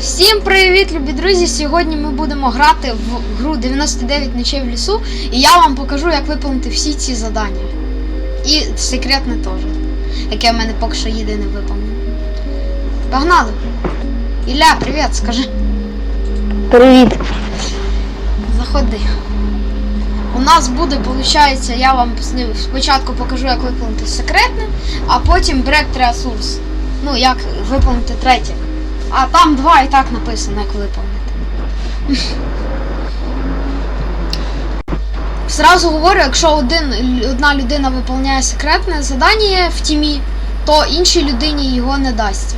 Всім привіт, любі друзі! Сьогодні ми будемо грати в гру 99 ночей в лісу, і я вам покажу, як виповнити всі ці завдання. І секретне теж, яке в мене поки що єдине виповнено. Погнали! Ілля, привіт, скажи. Привіт. Заходи. У нас буде, виходить, я вам спочатку покажу, як виповнити секретне, а потім Break Resource. Ну, як виповнити третє. А там два і так написано, як виповнити. Зразу говорю, якщо один, одна людина виповняє секретне завдання в тімі, то іншій людині його не дасть.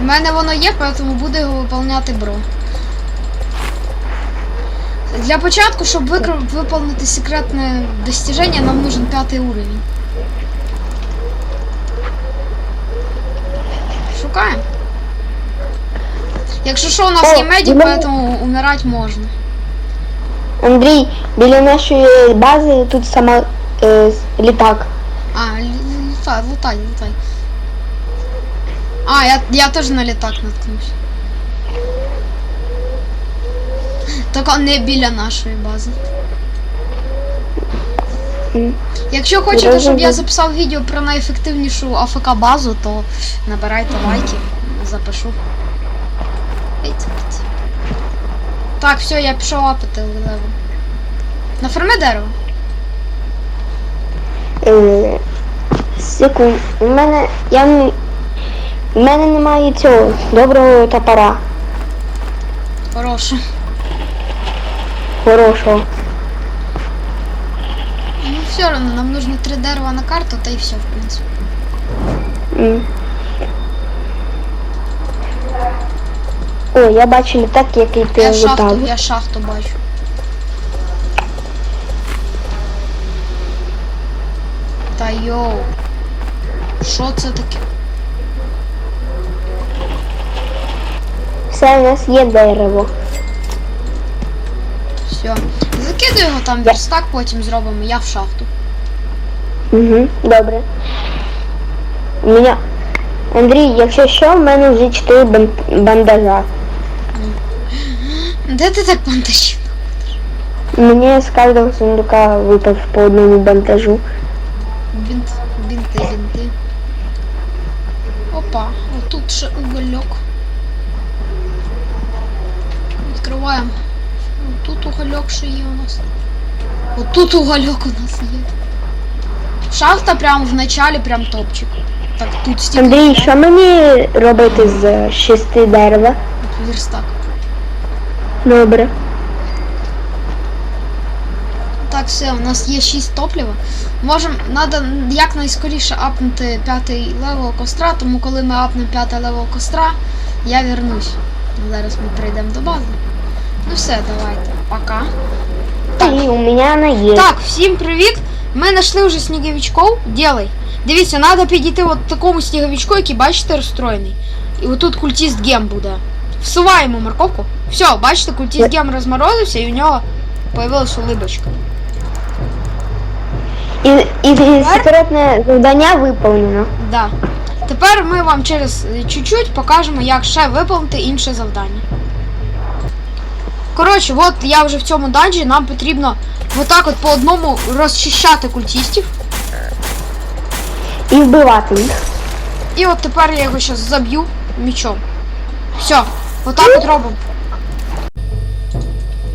У мене воно є, тому буду його виповняти бро. Для початку, щоб виповнити секретне достіження, нам нужен п'ятий уровень. Шукаємо. Якщо що, у нас О, є медик, біля- поэтому умирати можна. Андрій, біля нашої бази тут сама е, літак. А, л- лутай, лутай, лутай. А, я, я теж на літак наткнувся. Тільки не біля нашої бази. Якщо хочете, щоб я записав відео про найефективнішу АФК базу, то набирайте лайки, запишу. Так, все, я пішов апати левел. Нафарми дерево. Е, секунд. У мене. Я не. У мене немає цього доброго топора. Хороше. Хорошого. Ну все равно, нам нужно три дерева на карту, та і все, в принципі. М. О, я бачу літак, який ти Я шахту, літав. я шахту бачу. Та йоу. Що це таке? Все, у нас є дерево. Все. Закидаю його там верстак, потім зробимо, я в шахту. Угу, добре. У мене. Андрій, якщо що, в мене вже 4 бан- бандажа. Де ти так бандажів? Мені з кожного сундука випав по одному бандажу. Бінт, бінти, бінти. Опа, отут ще угольок. Відкриваємо. Тут угольок ще є у нас. Отут угольок у нас є. Шахта прямо в началі, прям топчик. Так, тут стільки. Андрій, що мені робити з шести дерева? Верстак. Добре. Так, все, у нас є 6 топлива. Можем, треба якнайскоріше апнути п'ятий левел костра, тому коли ми апнемо п'ятий левел костра, я вернусь. Зараз ми прийдемо до бази. Ну все, давайте. Пока. І у мене вона є. Так, всім привіт! Ми знайшли вже сніговичков. Ділай. Дивіться, треба підійти от такому сніговичку, який, бачите, розстроєний. І отут культіст гем буде. Всуваємо морковку. Все, бачите, культіст гем розморозився і у нього появилась улибочка. І, і, секретне завдання виповнено. Да. Тепер ми вам через е, чуть-чуть покажемо, як ще виповнити інше завдання. Коротше, от я вже в цьому данжі, нам потрібно отак от по одному розчищати культістів. І вбивати їх. І от тепер я його зараз заб'ю мічом. Все, отак от робимо.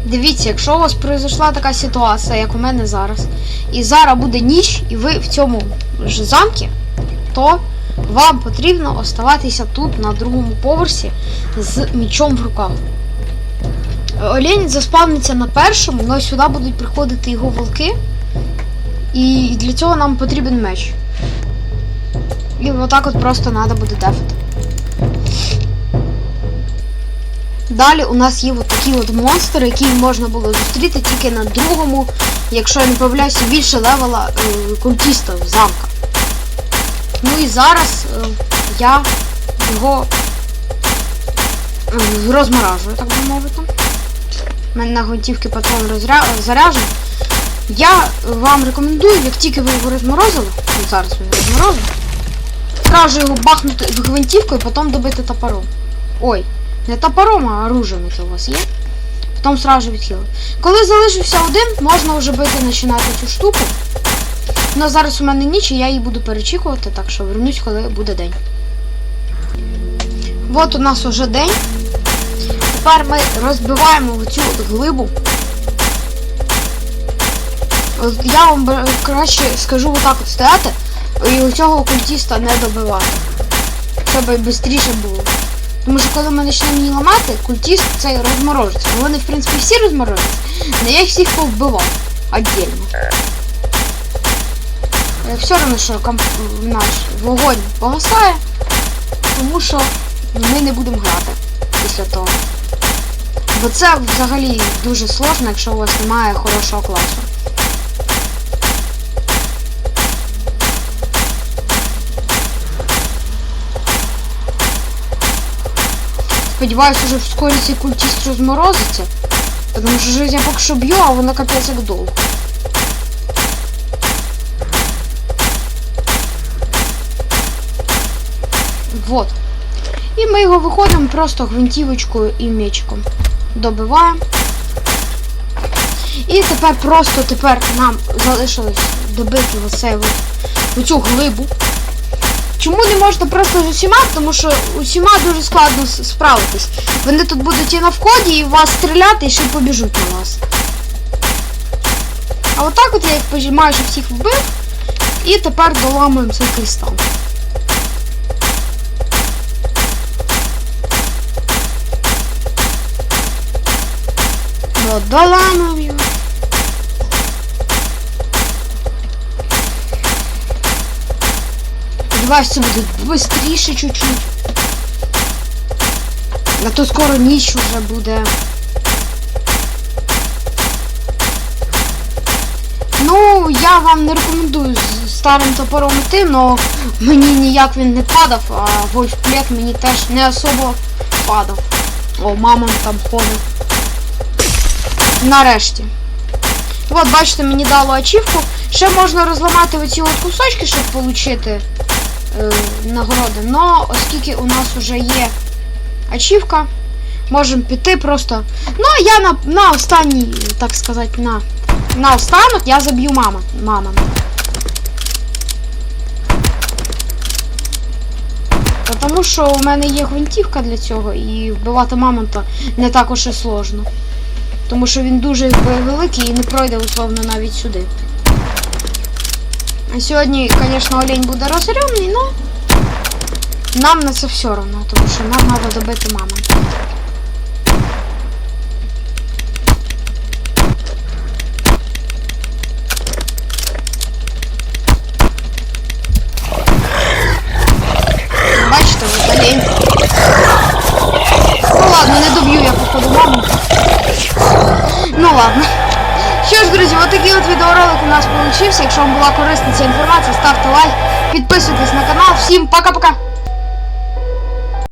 Дивіться, якщо у вас произошла така ситуація, як у мене зараз, і зараз буде ніч, і ви в цьому ж замкі, то вам потрібно оставатися тут на другому поверсі з мічом в руках. Олень заспавниться на першому, але сюди будуть приходити його волки. І для цього нам потрібен меч. І отак от просто треба буде дефати. Далі у нас є от такі от монстри, які можна було зустріти тільки на другому, якщо я не помиляюся, більше левела е, культіста замка. Ну і зараз е, я його е, розморажую, так би мовити. У мене на гвинтівки патрон розря... заряджений. Я вам рекомендую, як тільки ви його розморозили, ну, зараз ви його розморозили, сразу його бахнути гвинтівкою, потім добити топором. Ой, не топором, а оружием, яке у вас є. Потім сразу відхилити. Коли залишився один, можна вже бити починати цю штуку. Ну зараз у мене ніч, і я її буду перечікувати, так що вернусь, коли буде день. От у нас уже день. Тепер ми розбиваємо цю глибу. Я вам б- краще скажу отак от стояти і у цього окультіста не добивати. Щоб швидше було. Тому що коли ми почнемо її ламати, культіст цей розморожиться. Вони, в принципі, всі розморожуються. але я їх всіх повбивав отдельно. Е, Все одно, що наш вогонь погасає, тому що ми не будемо грати після того. Бо це взагалі дуже сложно, якщо у вас немає хорошого класу. Сподіваюсь, уже вскоре цей культіст розморозиться. Тому що жизнь я поки що б'ю, а воно капець як довго. Вот. І ми його виходимо просто гвинтівочкою і мечиком. Добиваємо. І тепер просто тепер нам залишилось добити оце оцю глибу. Чому не можна просто з усіма? Тому що усіма дуже складно справитись. Вони тут будуть і на вході, і в вас стріляти, і ще побіжуть на вас. А отак от я їх почти майже всіх вбив. І тепер доламуємо цей кристал. От, доламуємо його. Сподіваюсь, це буде швидше чуть-чуть. А то скоро ніч уже буде. Ну, я вам не рекомендую з старим топором йти, але мені ніяк він не падав, а вольфплет мені теж не особо падав. О, мама там ходить. Нарешті. От, бачите, мені дало ачівку. Ще можна розламати оці от кусочки, щоб отримати е, нагороди. Но оскільки у нас вже є ачівка, можемо піти просто. Ну, я на, на останній, так сказати, на, на останок я заб'ю мама. Мама. Тому що у мене є гвинтівка для цього, і вбивати мамонта не також і сложно. Тому що він дуже великий і не пройде условно навіть сюди. А сьогодні, звісно, олень буде розоренний, але нам на це все одно, тому що нам треба добити мамонта. Нас вийшов. Якщо вам була корисна ця інформація, ставте лайк, підписуйтесь на канал. Всім пока-пока!